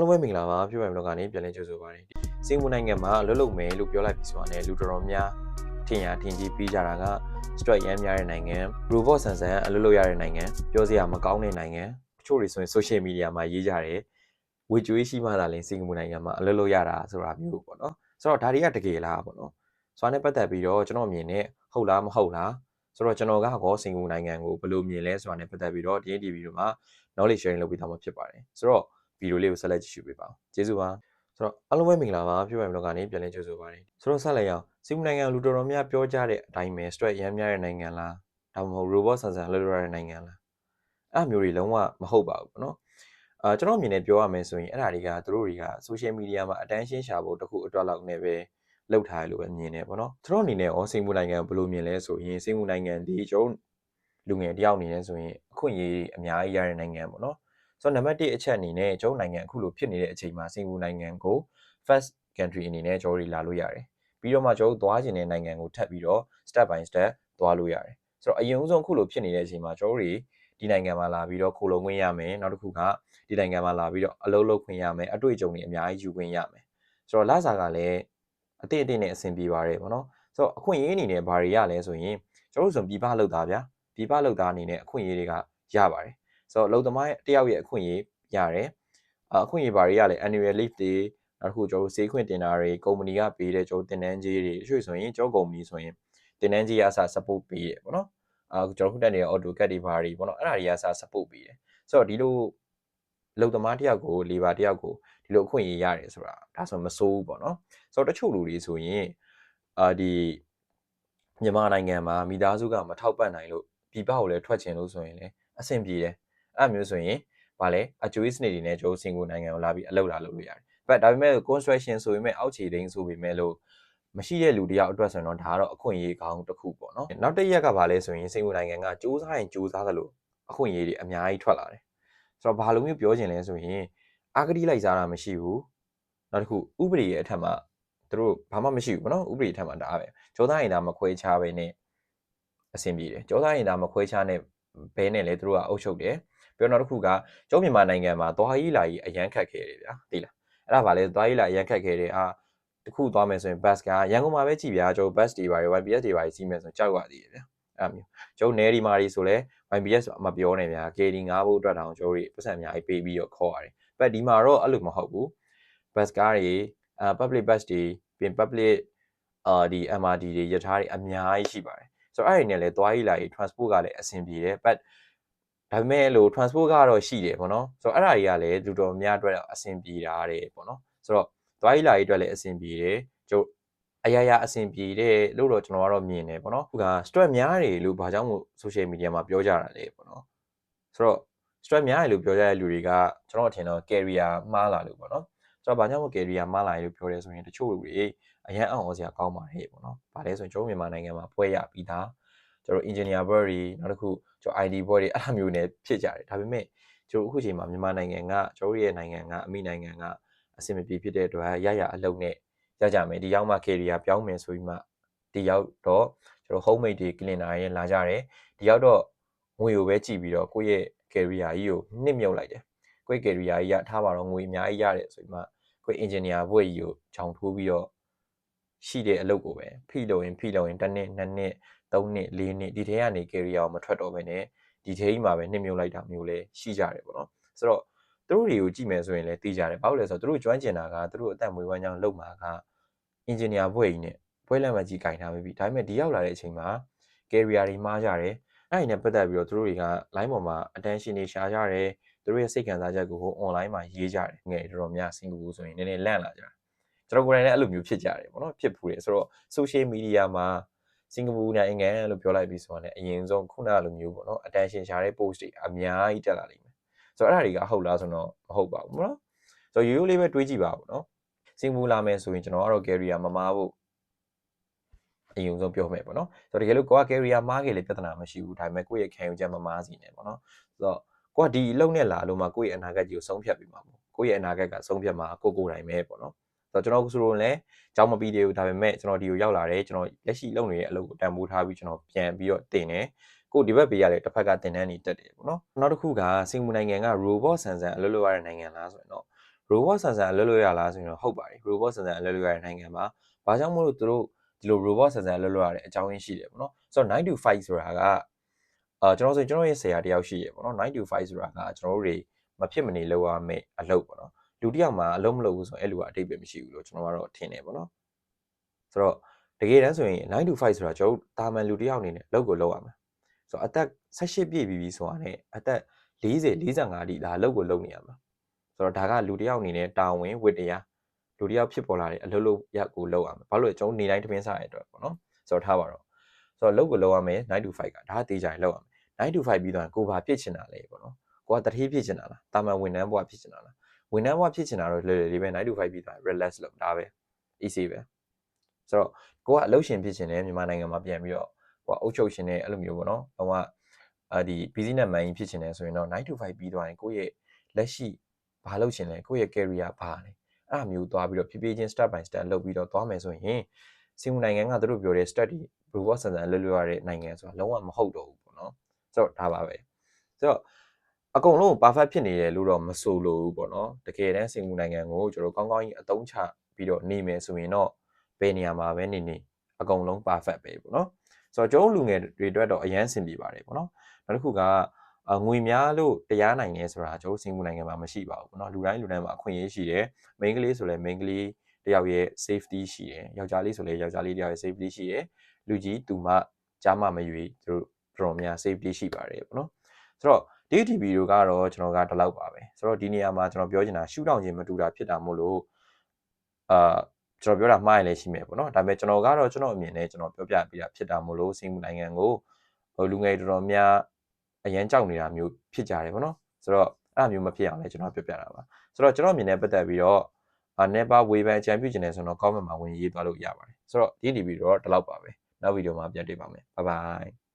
အားလုံးပဲမင်္ဂလာပါပြောပြမယ်လို့ကနေပြန်လည်ကြိုဆိုပါရစေစင်ကာပူနိုင်ငံမှာအလုပ်လုပ်မယ်လို့ပြောလိုက်ပြီဆိုတာနဲ့လူတော်တော်များထင်ရထင်ကြီးပြီးကြတာက stress ရမ်းများတဲ့နိုင်ငံ robot ဆန်ဆန်အလုပ်လုပ်ရတဲ့နိုင်ငံပြောစရာမကောင်းတဲ့နိုင်ငံတချို့တွေဆိုရင် social media မှာရေးကြတယ်ဝေကျွေးရှိမှသာလင်စင်ကာပူနိုင်ငံမှာအလုပ်လုပ်ရတာဆိုတာမျိုးပေါ့နော်ဆိုတော့ဒါတွေကတကယ်လားပေါ့နော်ဆိုတော့နဲ့ပတ်သက်ပြီးတော့ကျွန်တော်အမြင်နဲ့ဟုတ်လားမဟုတ်လားဆိုတော့ကျွန်တော်ကကောစင်ကာပူနိုင်ငံကိုဘယ်လိုမြင်လဲဆိုတာနဲ့ပတ်သက်ပြီးတော့ဒီနေ့ဒီဗီဒီယိုမှာ knowledge sharing လုပ်ပေးသွားမှာဖြစ်ပါတယ်ဆိုတော့ ဗီဒီယိုလေးကိုဆက်လက်ကြည့်ရှုပေးပါဦးကျေးဇူးပါဆိုတော့အားလုံးပဲမင်္ဂလာပါပြောပြမယ်လို့ကနေပြန်လည်ကြိုဆိုပါရစေဆိုတော့ဆက်လက်ရအောင်စီမနိုင်ငံလူတော်တော်များပြောကြတဲ့အတိုင်းပဲ stress ရမ်းများတဲ့နိုင်ငံလားဒါမှမဟုတ် robot ဆန်ဆန်လှုပ်လှုပ်ရတဲ့နိုင်ငံလားအဲ့မျိုးတွေလုံးဝမဟုတ်ပါဘူးပေါ့နော်အာကျွန်တော်အမြင်နဲ့ပြောရမယ်ဆိုရင်အဲ့ဒါတွေကသူတို့တွေက social media မှာ attention ရှာဖို့တခုအတွက်လောက်နဲ့ပဲလောက်ထားရလို့ပဲမြင်နေပေါ့နော်သူတို့အနေနဲ့ဩစင်ကာပူနိုင်ငံဘယ်လိုမြင်လဲဆိုရင်စင်ကာပူနိုင်ငံဒီကျွန်တော်လူငယ်တယောက်အနေနဲ့ဆိုရင်အခွင့်အရေးအများကြီးရတဲ့နိုင်ငံပေါ့နော် ဆိုတော့နံပါတ်1အချက်အနေနဲ့ကျွန်တော်နိုင်ငံအခုလိုဖြစ်နေတဲ့အချိန်မှာစင်ကာပူနိုင်ငံကို first country အနေနဲ့ကျွန်တော်တို့လာလို့ရတယ်ပြီးတော့မှကျွန်တော်တို့သွားကျင်တဲ့နိုင်ငံကိုထပ်ပြီးတော့ step by step သွားလို့ရတယ်ဆိုတော့အရင်ဆုံးအခုလိုဖြစ်နေတဲ့အချိန်မှာကျွန်တော်တို့ဒီနိုင်ငံမှာလာပြီးတော့ခိုလုံခွင့်ရမယ်နောက်တစ်ခုကဒီနိုင်ငံမှာလာပြီးတော့အလုပ်လုပ်ခွင့်ရမယ်အတွေ့အကြုံတွေအများကြီးယူခွင့်ရမယ်ဆိုတော့လစာကလည်းအတိတ်အတိတ်နဲ့အဆင်ပြေပါတယ်ပေါ့နော်ဆိုတော့အခွင့်အရေးအနေနဲ့ဘာတွေရလဲဆိုရင်ကျွန်တော်တို့ဆိုပြည်ပလောက်သားဗျာပြည်ပလောက်သားအနေနဲ့အခွင့်အရေးတွေကရပါတယ် ဆိုတော့အလုပ်သမားတယောက်ရဲ့အခွင့်အရေးရတယ်အခွင့်အရေးဘာတွေရလဲ annual leave တွေနောက်တစ်ခုကျွန်တော်တို့ဈေးခွင့်တင်တာတွေကုမ္ပဏီကပေးတဲ့ကျွန်တော်တင်နန်းကြီးတွေအရွှေ့ဆိုရင်ကျွန်တော်ကုမ္ပဏီဆိုရင်တင်နန်းကြီးအစား support ပေးတယ်ပေါ့နော်အာကျွန်တော်ခုတက်နေတဲ့ AutoCAD တွေဘာတွေပေါ့နော်အဲ့ဒါတွေကစား support ပေးတယ်ဆိုတော့ဒီလိုလုံသမားတယောက်ကို labor တယောက်ကိုဒီလိုအခွင့်အရေးရတယ်ဆိုတာဒါဆိုမစိုးဘူးပေါ့နော်ဆိုတော့တချို့လူတွေဆိုရင်အာဒီမြန်မာနိုင်ငံမှာမိသားစုကမထောက်ပံ့နိုင်လို့ပြည်ပကိုလည်းထွက်ချင်လို့ဆိုရင်လည်းအဆင်ပြေတယ် အဲ့မျိုးဆိုရင်ဗာလဲအကျွေးစနစ်တွေနဲ့ကျိုးစင်ကိုနိုင်ငံကိုလာပြီးအလုပ်လာလုပ်လို့ရတယ်။ but ဒါပေမဲ့ construction ဆိုပေမဲ့အောက်ခြေသိန်းဆိုပေမဲ့လို့မရှိတဲ့လူတယောက်အတွက်ဆိုရင်တော့ဒါကတော့အခွင့်အရေးကောင်းတစ်ခုပေါ့နော်။နောက်တစ်ရက်ကဗာလဲဆိုရင်စင်ကိုနိုင်ငံကစူးစမ်းရင်စူးစမ်းသလိုအခွင့်အရေးတွေအများကြီးထွက်လာတယ်။ဆိုတော့ဘာလို့မျိုးပြောချင်လဲဆိုရင်အာဂတိလိုက်စားတာမရှိဘူး။နောက်တစ်ခုဥပဒေရဲ့အထက်မှာသူတို့ဘာမှမရှိဘူးပေါ့နော်ဥပဒေထက်မှာဒါပဲကျောသားရင်ဒါမခွဲခြားပဲနဲ့အဆင်ပြေတယ်ကျောသားရင်ဒါမခွဲခြားနဲ့ဘဲနဲ့လေသူတို့ကအုပ်ချုပ်တယ် ပြီးတော့နောက်တစ်ခုကကျောင်းမြန်မာနိုင်ငံမှာသွားရေးလာရေးအရန်ခက်ခဲတယ်ဗျာသိလားအဲ့ဒါဗာလေသွားရေးလာအရန်ခက်ခဲတယ်အာတခုသွားမယ်ဆိုရင်ဘတ်ကရန်ကုန်မှာပဲကြည်ဗျာကျောဘတ်တွေပါတွေ YBS တွေပါစီးမယ်ဆိုရင်ကြောက်ရသေးတယ်ဗျာအဲ့မျိုးကျောင်းနယ်ဒီမာတွေဆိုလဲ YBS မပြောနဲ့ဗျာ KD ငားဖို့အတွက်တောင်ကျောတွေပတ်စံအများကြီးပေးပြီးတော့ခေါ်ရတယ်ဘတ်ဒီမှာတော့အဲ့လိုမဟုတ်ဘူးဘတ်ကားတွေအာ public bus တွေပြင် public အာဒီ MRT တွေရထားတွေအများကြီးရှိပါတယ်ဆိုတော့အဲ့ဒီနဲ့လဲသွားရေးလာရေး transport ကလည်းအဆင်ပြေတယ် but ဒါပေမဲ့လို့ transport ကတော့ရှိတယ်ပေါ့နော်ဆိုတော့အဲ့ဒါတွေကလည်းလူတော်များအတွက်အဆင်ပြေတာတဲ့ပေါ့နော်ဆိုတော့သွားရေးလာရေးအတွက်လည်းအဆင်ပြေတယ်ကျုပ်အရာရာအဆင်ပြေတယ်လို့တော့ကျွန်တော်ကတော့မြင်တယ်ပေါ့နော်ခုက stress များတယ်လို့ဘာကြောင့်မို့ social media မှာပြောကြတာလဲပေါ့နော်ဆိုတော့ stress များတယ်လို့ပြောကြတဲ့လူတွေကကျွန်တော်အထင်တော့ career မှားလာလို့ပေါ့နော်ဆိုတော့ဘာကြောင့်မို့ career မှားလာလို့ပြောရဲဆိုရင်တချို့လူတွေအရန်အောင်စရာကောင်းပါတယ်ပေါ့နော်။ဗာလဲဆိုရင်ကျွန်တော်မြန်မာနိုင်ငံမှာပွဲရပြီးသား ကျွန်တော် engineer ဘွဲတွေနောက်တစ်ခုကျွန်တော် ID ဘွဲတွေအဲ့လိုမျိုးနဲ့ဖြစ်ကြတယ်။ဒါပေမဲ့ကျွန်တော်အခုချိန်မှာမြန်မာနိုင်ငံကကျွန်တော်ရဲ့နိုင်ငံကအမိနိုင်ငံကအဆင်မပြေဖြစ်တဲ့အတွက်ရရအလုပ်နဲ့ရကြမယ်ဒီရောက်မှ career ပြောင်းမယ်ဆိုပြီးမှဒီရောက်တော့ကျွန်တော် homemade တွေ cleaner တွေလာကြတယ်ဒီရောက်တော့ငွေကိုပဲကြည့်ပြီးတော့ကိုယ့်ရဲ့ career ကြီးကိုနှစ်မြုပ်လိုက်တယ်ကိုယ့် career ကြီးကထားပါတော့ငွေအများကြီးရတယ်ဆိုပြီးမှကိုယ့် engineer ဘွဲကြီးကိုခြောင်ထိုးပြီးတော့ရှိတဲ့အလုပ်ကိုပဲဖိလို့ရင်ဖိလို့ရင်တစ်နှစ်နှစ်နှစ် သုံးနှစ်လေးနှစ်ဒီထဲကနေ career ကိုမထွက်တော့ဘဲနဲ့ဒီထဲကြီးမှာပဲနှစ်မြုပ်လိုက်တာမျိုးလဲရှိကြတယ်ပေါ့နော်ဆိုတော့သူတို့တွေကိုကြည့်မယ်ဆိုရင်လည်းသိကြတယ်ဘာလို့လဲဆိုတော့သူတို့ကျွမ်းကျင်တာကသူတို့အသက်မွေးဝမ်းကြောင်းလုပ်မှာက engineer ဘွဲကြီးနဲ့ဘွဲလက်မှတ်ကြီးကင်ထားပြီဒါပေမဲ့ဒီရောက်လာတဲ့အချိန်မှာ career တွေမှားကြတယ်အဲ့ဒီနဲ့ပတ်သက်ပြီးတော့သူတို့တွေက line ပေါ်မှာ attention တွေရှားကြတယ်သူတို့ရဲ့စိတ်ခံစားချက်ကို online မှာရေးကြတယ်ငယ်တော်တော်များစင်ကာပူဆိုရင်နည်းနည်းလန့်လာကြတယ်ကျွန်တော်ကိုယ်တိုင်လည်းအဲ့လိုမျိုးဖြစ်ကြတယ်ပေါ့နော်ဖြစ်ဖူးတယ်ဆိုတော့ social media မှာ စင်ကာပူနိုင်ငံလို့ပြောလိုက်ပြီးဆိုတော့လည်းအရင်ဆုံးခုနလိုမျိုးပေါ့နော် attention ရှာတဲ့ post တွေအများကြီးတက်လာလိမ့်မယ်ဆိုတော့အဲ့ဒါတွေကဟုတ်လားဆိုတော့မဟုတ်ပါဘူးပေါ့နော်ဆိုတော့ရိုးရိုးလေးပဲတွေးကြည့်ပါဦးနော်စင်ကာပူလာမယ်ဆိုရင်ကျွန်တော်ကတော့ career မမားဖို့အရင်ဆုံးပြောမယ်ပေါ့နော်ဆိုတော့တကယ်လို့ကိုက career မားခဲ့လေပြဿနာမရှိဘူးဒါပေမဲ့ကိုယ့်ရဲ့ခံယူချက်မမားစီနေပေါ့နော်ဆိုတော့ကိုကဒီအလုပ်နဲ့လာလို့မှကိုယ့်ရဲ့အနာဂတ်ကြီးကိုဆုံးဖြတ်ပြီးမှာပေါ့ကိုယ့်ရဲ့အနာဂတ်ကဆုံးဖြတ်မှာကိုကိုယ်တိုင်ပဲပေါ့နော် ဆိုတော့ကျွန်တော်ဆိုလို့လည်းကြောင်းမပြီးသေးဘူးဒါပေမဲ့ကျွန်တော်ဒီကိုရောက်လာတယ်ကျွန်တော်လက်ရှိလုပ်နေတဲ့အလုပ်ကိုတန်ဖိုးထားပြီးကျွန်တော်ပြန်ပြီးတော့တင်တယ်ကိုဒီဘက်ပေးရတဲ့တစ်ဖက်ကတင်တန်းနေတက်တယ်ပေါ့နော်နောက်တစ်ခုကစင်ကာပူနိုင်ငံက robot ဆန်ဆန်အလုပ်လုပ်ရတဲ့နိုင်ငံလားဆိုရင်တော့ robot ဆန်ဆန်အလုပ်လုပ်ရလားဆိုရင်တော့ဟုတ်ပါတယ် robot ဆန်ဆန်အလုပ်လုပ်ရတဲ့နိုင်ငံမှာဘာကြောင့်မို့လို့သူတို့ဒီလို robot ဆန်ဆန်အလုပ်လုပ်ရတဲ့အကြောင်းရင်းရှိတယ်ပေါ့နော်ဆိုတော့9 to 5ဆိုတာကအာကျွန်တော်ဆိုရင်ကျွန်တော်ရဲ့ဆရာတယောက်ရှိရပေါ့နော်9 to 5ဆိုတာကကျွန်တော်တို့တွေမဖြစ်မနေလုပ်ရမယ့်အလုပ်ပေါ့နော် လူတစ်ယောက်မှာအလုပ်မလုပ်ဘူးဆိုရင်အဲ့လူကအတိတ်ပဲမရှိဘူးလို့ကျွန်တော်ကတော့ထင်တယ်ပေါ့နော်ဆိုတော့တကယ်တမ်းဆိုရင်9 to 5ဆိုတာကျွန်တော်တို့တာမန်လူတစ်ယောက်အနေနဲ့လုပ်ကိုလုပ်ရမှာဆိုတော့အသက်18ပြည့်ပြီပြီဆိုတာနဲ့အသက်40 45တိဒါလုပ်ကိုလုပ်နေရမှာဆိုတော့ဒါကလူတစ်ယောက်အနေနဲ့တာဝန်ဝတ္တရားလူတစ်ယောက်ဖြစ်ပေါ်လာတဲ့အလုပ်လုပ်ရက်ကိုလုပ်ရမှာဘာလို့လဲကျွန်တော်နေတိုင်းတပင်းစားရတဲ့အတွက်ပေါ့နော်ဆိုတော့ထားပါတော့ဆိုတော့လုပ်ကိုလုပ်ရမယ်9 to 5ကဒါကတေးကြရင်လုပ်ရမယ်9 to 5ပြီးတော့ကိုဘာဖြစ်ချင်တာလဲပေါ့နော်ကိုကတတိဖြစ်ချင်တာလားတာမန်ဝန်ထမ်းဘဝဖြစ်ချင်တာလား ဝန်ထမ်းဘဝဖြစ်ချင်တာတော့လွယ်လွယ်လေးပဲ9 to 5ပြီးတော့ relax လုပ်ဒါပဲ easy ပဲဆိုတော့ကိုကအလုပ်ရှင်ဖြစ်ချင်တယ်မြန်မာနိုင်ငံမှာပြန်ပြီးတော့ကိုကအုပ်ချုပ်ရှင်တဲ့အဲ့လိုမျိုးပေါ့နော်တော့ကအာဒီ business man ကြီးဖြစ်ချင်တယ်ဆိုရင်တော့9 to 5ပြီးတော့ရင်ကိုယ့်ရဲ့လက်ရှိဘာလုပ်ချင်လဲကိုယ့်ရဲ့ career ဘာလဲအဲ့အမျိုးသွားပြီးတော့ဖြည်းဖြည်းချင်း step by step လုပ်ပြီးတော့သွားမယ်ဆိုရင်စင်မနိုင်ငံကသူတို့ပြောတဲ့ study robot ဆန်ဆန်လွတ်လွတ်ရတဲ့နိုင်ငံဆိုတာလုံးဝမဟုတ်တော့ဘူးပေါ့နော်ဆိုတော့ဒါပါပဲဆိုတော့ အကုန်လုံး perfect ဖြစ်နေတယ်လို့တော့မဆိုလိုဘူးပေါ့နော်တကယ်တမ်းစင်မနိုင်ငံကိုကျွန်တော်ကောင်းကောင်းကြီးအသုံးချပြီးတော့နေမယ်ဆိုရင်တော့ဘယ်နေရာမှာပဲနေနေအကုန်လုံး perfect ပဲပေါ့နော်ဆိုတော့ကျွန်တော်လူငယ်တွေအတွက်တော့အရန်ဆင်ပြေပါတယ်ပေါ့နော်နောက်တစ်ခုကအငွေများလို့တရားနိုင်နေဆိုတာကျွန်တော်စင်မနိုင်ငံမှာမရှိပါဘူးပေါ့နော်လူတိုင်းလူတိုင်းမှာအခွင့်အရေးရှိတယ် main ကလေးဆိုလဲ main ကလေးတယောက်ရဲ့ safety ရှိတယ်ယောက်ျားလေးဆိုလဲယောက်ျားလေးတယောက်ရဲ့ safety ရှိတယ်လူကြီးသူမကြားမမရွေသူတို့တော်များ safety ရှိပါတယ်ပေါ့နော်ဆိုတော့ DTV တို့ကတော့ကျွန်တော်ကဒီလောက်ပါပဲဆိုတော့ဒီနေရာမှာကျွန်တော်ပြောချင်တာရှူတောင်ချင်းမတူတာဖြစ်တာမို့လို့အာကျွန်တော်ပြောတာမှားရင်လည်းရှိမယ်ပေါ့နော်ဒါပေမဲ့ကျွန်တော်ကတော့ကျွန်တော်အမြင်နဲ့ကျွန်တော်ပြောပြပေးတာဖြစ်တာမို့လို့စင်မှုနိုင်ငံကိုဟိုလူငယ်တော်တော်များအရန်ကြောက်နေတာမျိုးဖြစ်ကြတယ်ပေါ့နော်ဆိုတော့အဲ့လိုမျိုးမဖြစ်အောင်လည်းကျွန်တော်ပြောပြတာပါဆိုတော့ကျွန်တော်အမြင်နဲ့ပတ်သက်ပြီးတော့အာ never ဝေဖန်အကြံပြုခြင်းနဲ့ဆိုတော့ comment မှာဝင်ရေးသွားလို့ရပါတယ်ဆိုတော့ဒီ DTV တော့ဒီလောက်ပါပဲနောက်ဗီဒီယိုမှာပြန်တွေ့ပါမယ် bye bye